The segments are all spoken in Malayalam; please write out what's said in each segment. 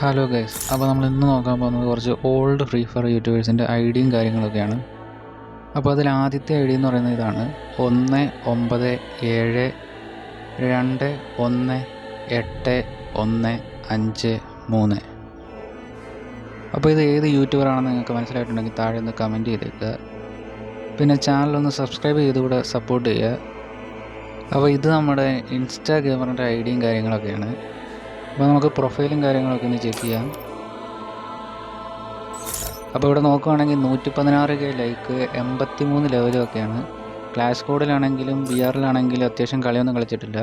ഹലോ ഗൈസ് അപ്പോൾ നമ്മൾ ഇന്ന് നോക്കാൻ പോകുന്നത് കുറച്ച് ഓൾഡ് ഫ്രീ ഫയർ യൂട്യൂബേഴ്സിന്റെ ഐഡിയും കാര്യങ്ങളൊക്കെയാണ്. അപ്പോൾ അതിൽ ആദ്യത്തെ ഐ ഡി എന്ന് പറയുന്നത് ഇതാണ്. ഒന്ന് ഒമ്പത് ഏഴ് രണ്ട് ഒന്ന് എട്ട് ഒന്ന് അഞ്ച് മൂന്ന്. അപ്പോൾ ഇത് ഏത് യൂട്യൂബറാണെന്ന് നിങ്ങൾക്ക് മനസ്സിലായിട്ടുണ്ടെങ്കിൽ താഴെ ഒന്ന് കമന്റ് ചെയ്തേക്കുക പിന്നെ ചാനലൊന്ന് സബ്സ്ക്രൈബ് ചെയ്തുകൂടെ സപ്പോർട്ട് ചെയ്യുക. അപ്പോൾ ഇത് നമ്മുടെ ഇൻസ്റ്റാ ഗെയിമറിന്റെ ഐഡിയും കാര്യങ്ങളൊക്കെയാണ്. അപ്പോൾ നമുക്ക് പ്രൊഫൈലും കാര്യങ്ങളൊക്കെ ഒന്ന് ചെക്ക് ചെയ്യാം. അപ്പോൾ ഇവിടെ നോക്കുവാണെങ്കിൽ നൂറ്റി പതിനാറ് കെ ലൈക്ക് എൺപത്തി മൂന്ന് ലെവലും ഒക്കെയാണ്. ക്ലാസ് കോഡിലാണെങ്കിലും ബി ആറിലാണെങ്കിലും അത്യാവശ്യം കളിയൊന്നും കളിച്ചിട്ടില്ല.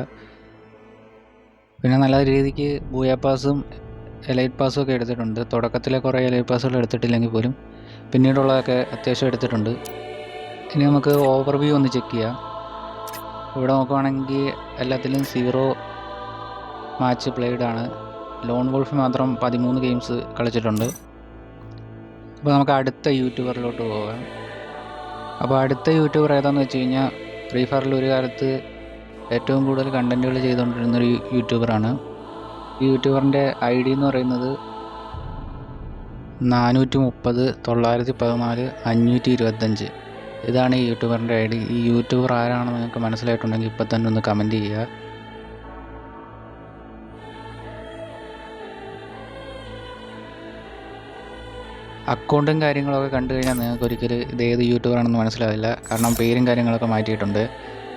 പിന്നെ നല്ല രീതിക്ക് ബൂയ പാസും എലൈറ്റ് പാസും ഒക്കെ എടുത്തിട്ടുണ്ട്. തുടക്കത്തിലെ കുറേ എലൈറ്റ് പാസുകൾ എടുത്തിട്ടില്ലെങ്കിൽ പോലും പിന്നീടുള്ളതൊക്കെ അത്യാവശ്യം എടുത്തിട്ടുണ്ട്. ഇനി നമുക്ക് ഓവർവ്യൂ ഒന്ന് ചെക്ക് ചെയ്യാം. ഇവിടെ നോക്കുവാണെങ്കിൽ എല്ലാത്തിലും സീറോ മാച്ച് പ്ലേഡ് ആണ് ലോൺ വോൾഫ് മാത്രം പതിമൂന്ന് ഗെയിംസ് കളിച്ചിട്ടുണ്ട്. അപ്പോൾ നമുക്ക് അടുത്ത യൂട്യൂബറിലോട്ട് പോകാം. അപ്പോൾ അടുത്ത യൂട്യൂബർ ഏതാണെന്ന് വെച്ച് കഴിഞ്ഞാൽ ഫ്രീ ഫയറിൽ ഒരു കാലത്ത് ഏറ്റവും കൂടുതൽ കണ്ടന്റുകൾ ചെയ്തുകൊണ്ടിരുന്നൊരു യൂട്യൂബറാണ്. ഈ യൂട്യൂബറിന്റെ ഐ ഡി എന്ന് പറയുന്നത് നാനൂറ്റി മുപ്പത് തൊള്ളായിരത്തി പതിനാല് അഞ്ഞൂറ്റി ഇരുപത്തഞ്ച് ഇതാണ് ഈ യൂട്യൂബറിന്റെ ഐ ഡി ഈ യൂട്യൂബർ ആരാണെന്ന് നിങ്ങൾക്ക് മനസ്സിലായിട്ടുണ്ടെങ്കിൽ ഇപ്പോൾ തന്നെ ഒന്ന് കമന്റ് ചെയ്യുക. അക്കൗണ്ടും കാര്യങ്ങളൊക്കെ കണ്ടു കഴിഞ്ഞാൽ നിങ്ങൾക്ക് ഒരിക്കലും ഇത് ഏത് യൂട്യൂബറാണെന്ന് മനസ്സിലാവില്ല. കാരണം പേരും കാര്യങ്ങളൊക്കെ മാറ്റിയിട്ടുണ്ട്.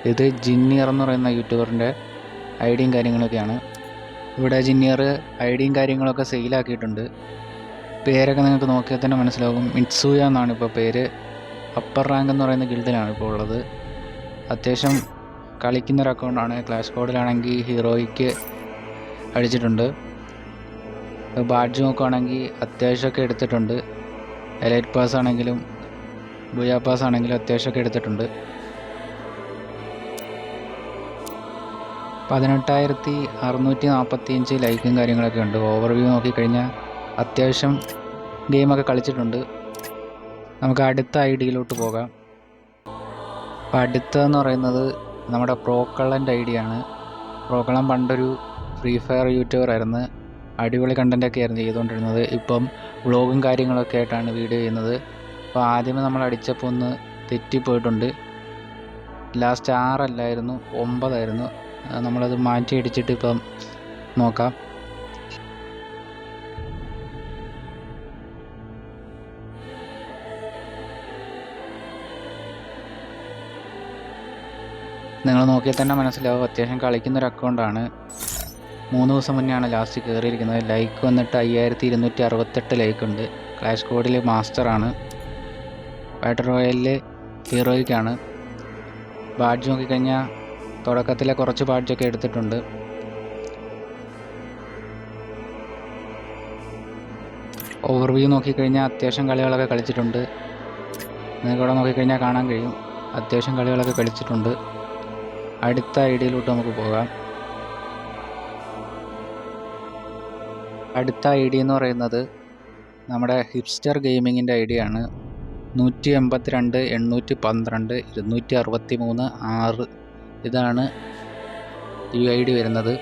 ഇത് ജിന്നിയർ എന്ന് പറയുന്ന യൂട്യൂബറിന്റെ ഐ ഡിയും കാര്യങ്ങളൊക്കെയാണ്. ഇവിടെ ജിന്നിയർ ഐ ഡിയും കാര്യങ്ങളൊക്കെ സെയിലാക്കിയിട്ടുണ്ട്. പേരൊക്കെ നിങ്ങൾക്ക് നോക്കിയാൽ തന്നെ മനസ്സിലാകും. മിറ്റ്സൂയ എന്നാണ് ഇപ്പോൾ പേര്. അപ്പർ റാങ്ക് എന്ന് പറയുന്ന ഗിൽഡിലാണ് ഇപ്പോൾ ഉള്ളത്. അത്യാവശ്യം കളിക്കുന്ന ഒരു അക്കൗണ്ടാണ്. ക്ലാഷ് കോഡിലാണെങ്കിൽ ഹീറോയ്ക്ക് അടിച്ചിട്ടുണ്ട്. ബാഡ്ജ് നോക്കുകയാണെങ്കിൽ അത്യാവശ്യമൊക്കെ എടുത്തിട്ടുണ്ട്. എലൈറ്റ് പാസ് ആണെങ്കിലും ബുയാ പാസ് ആണെങ്കിലും അത്യാവശ്യമൊക്കെ എടുത്തിട്ടുണ്ട്. പതിനെട്ടായിരത്തി അറുന്നൂറ്റി നാൽപ്പത്തി അഞ്ച് ലൈക്കും കാര്യങ്ങളൊക്കെ ഉണ്ട്. ഓവർവ്യൂ നോക്കിക്കഴിഞ്ഞാൽ അത്യാവശ്യം ഗെയിമൊക്കെ കളിച്ചിട്ടുണ്ട്. നമുക്ക് അടുത്ത ഐ ഡിയിലോട്ട് പോകാം. അപ്പോൾ അടുത്തതെന്ന് പറയുന്നത് നമ്മുടെ പ്രോക്കള്ളന്റെ ഐ ഡിയാണ് പ്രോക്കള്ളൻ പണ്ടൊരു ഫ്രീ ഫയർ യൂട്യൂബർ ആയിരുന്നു. അടിപൊളി കണ്ടന്റൊക്കെ ആയിരുന്നു ചെയ്തുകൊണ്ടിരുന്നത്. ഇപ്പം വ്ളോഗും കാര്യങ്ങളൊക്കെ ആയിട്ടാണ് വീഡിയോ ചെയ്യുന്നത്. അപ്പോൾ ആദ്യമേ നമ്മൾ അടിച്ചപ്പോൾ ഒന്ന് തെറ്റിപ്പോയിട്ടുണ്ട്. ലാസ്റ്റ് ആറല്ലായിരുന്നു ഒമ്പതായിരുന്നു. നമ്മളത് മാറ്റി അടിച്ചിട്ട് ഇപ്പം നോക്കാം. നിങ്ങൾ നോക്കിയാൽ തന്നെ മനസ്സിലാവും അത്യാവശ്യം കളിക്കുന്നൊരു അക്കൗണ്ടാണ് മൂന്ന് ദിവസം മുന്നെയാണ് ലാസ്റ്റ് കയറിയിരിക്കുന്നത് ലൈക്ക് വന്നിട്ട് അയ്യായിരത്തി ഇരുന്നൂറ്റി അറുപത്തെട്ട് ലൈക്ക് ഉണ്ട് ക്ലാഷ് കോഡിൽ മാസ്റ്ററാണ് ബാറ്റർ റോയലിൽ ഹീറോയ്ക്കാണ് ബാഡ്ജ് നോക്കിക്കഴിഞ്ഞാൽ തുടക്കത്തിലെ കുറച്ച് ബാഡ്ജൊക്കെ എടുത്തിട്ടുണ്ട്. ഓവർവ്യൂ നോക്കിക്കഴിഞ്ഞാൽ അത്യാവശ്യം കളികളൊക്കെ കളിച്ചിട്ടുണ്ട്. നിങ്ങൾക്ക് ഇവിടെ നോക്കിക്കഴിഞ്ഞാൽ കാണാൻ കഴിയും. അത്യാവശ്യം കളികളൊക്കെ കളിച്ചിട്ടുണ്ട്. അടുത്ത ഐഡിയയിലോട്ട് നമുക്ക് പോകാം. അടുത്ത ഐ ഡി എന്ന് പറയുന്നത് നമ്മുടെ ഹിപ്സ്റ്റർ ഗെയിമിങ്ങിന്റെ ഐ ആണ് നൂറ്റി എൺപത്തിരണ്ട് എണ്ണൂറ്റി പന്ത്രണ്ട് ഇരുന്നൂറ്റി അറുപത്തി മൂന്ന് ആറ് ഇതാണ് യു ഐ ഡി വരുന്നത്.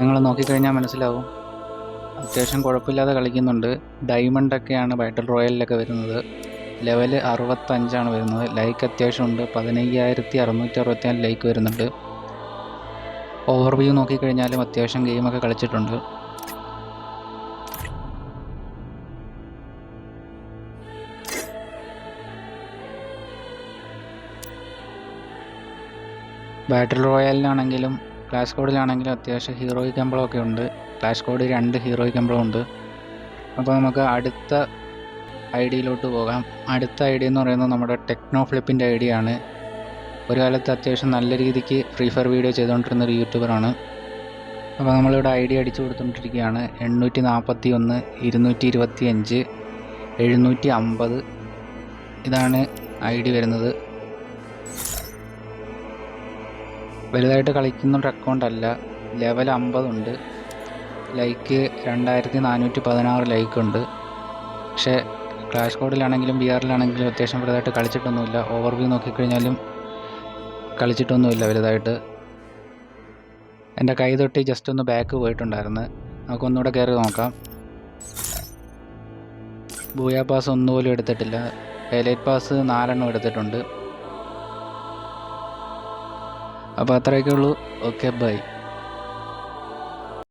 നിങ്ങൾ നോക്കിക്കഴിഞ്ഞാൽ മനസ്സിലാവും. അത്യാവശ്യം കുഴപ്പമില്ലാതെ കളിക്കുന്നുണ്ട്. ഡയമണ്ടൊക്കെയാണ് ബാറ്റിൽ റോയലിലൊക്കെ വരുന്നത്. ലെവൽ അറുപത്തഞ്ചാണ് വരുന്നത്. ലൈക്ക് അത്യാവശ്യമുണ്ട് പതിനയ്യായിരത്തി അറുന്നൂറ്റി അറുപത്തിനാല് ലൈക്ക് വരുന്നുണ്ട്. ഓവർവ്യൂ നോക്കിക്കഴിഞ്ഞാലും അത്യാവശ്യം ഗെയിമൊക്കെ കളിച്ചിട്ടുണ്ട്. ബാറ്റിൽ റോയലിനാണെങ്കിലും ക്ലാഷ് കോഡിലാണെങ്കിലും അത്യാവശ്യം ഹീറോയിക് എംബ്ലമൊക്കെ ഉണ്ട്. ക്ലാഷ് കോഡ് രണ്ട് ഹീറോയിക് എംബ്ലം ഉണ്ട്. അപ്പോൾ നമുക്ക് അടുത്ത ഐ ഡിയിലോട്ട് പോകാം. അടുത്ത ഐ ഡി എന്ന് പറയുന്നത് നമ്മുടെ ടെക്നോ ഫ്ലിപ്പിന്റെ ഐ ഡി ആണ് ഒരു കാലത്ത് അത്യാവശ്യം നല്ല രീതിക്ക് ഫ്രീ ഫയർ വീഡിയോ ചെയ്തുകൊണ്ടിരുന്ന ഒരു യൂട്യൂബറാണ് അപ്പോൾ നമ്മളിവിടെ ഐ ഡി അടിച്ചു കൊടുത്തുകൊണ്ടിരിക്കുകയാണ്. എണ്ണൂറ്റി നാൽപ്പത്തി ഒന്ന് ഇരുന്നൂറ്റി ഇരുപത്തി അഞ്ച് എഴുന്നൂറ്റി അമ്പത് ഇതാണ് ഐ ഡി വരുന്നത്. വലുതായിട്ട് കളിക്കുന്ന ഒരു അക്കൗണ്ട് അല്ല. ലെവൽ അമ്പതുണ്ട്. ലൈക്ക് രണ്ടായിരത്തി നാനൂറ്റി പതിനാറ് ലൈക്കുണ്ട്. പക്ഷേ ക്ലാഷ് കോഡിലാണെങ്കിലും ബി ആറിലാണെങ്കിലും അത്യാവശ്യം വലുതായിട്ട് കളിച്ചിട്ടൊന്നുമില്ല. ഓവർവ്യൂ നോക്കിക്കഴിഞ്ഞാലും കളിച്ചിട്ടൊന്നുമില്ല വലുതായിട്ട്. എന്റെ കൈ തൊട്ടി ജസ്റ്റ് ഒന്ന് ബാക്ക് പോയിട്ടുണ്ടായിരുന്നു. നമുക്കൊന്നുകൂടെ കയറി നോക്കാം. ബൂയാ പാസ് ഒന്നുപോലും എടുത്തിട്ടില്ല. ഹൈലൈറ്റ് പാസ് നാലെണ്ണം എടുത്തിട്ടുണ്ട്. അപ്പോൾ അത്രയൊക്കെ ഉള്ളൂ ഓക്കെ ബൈ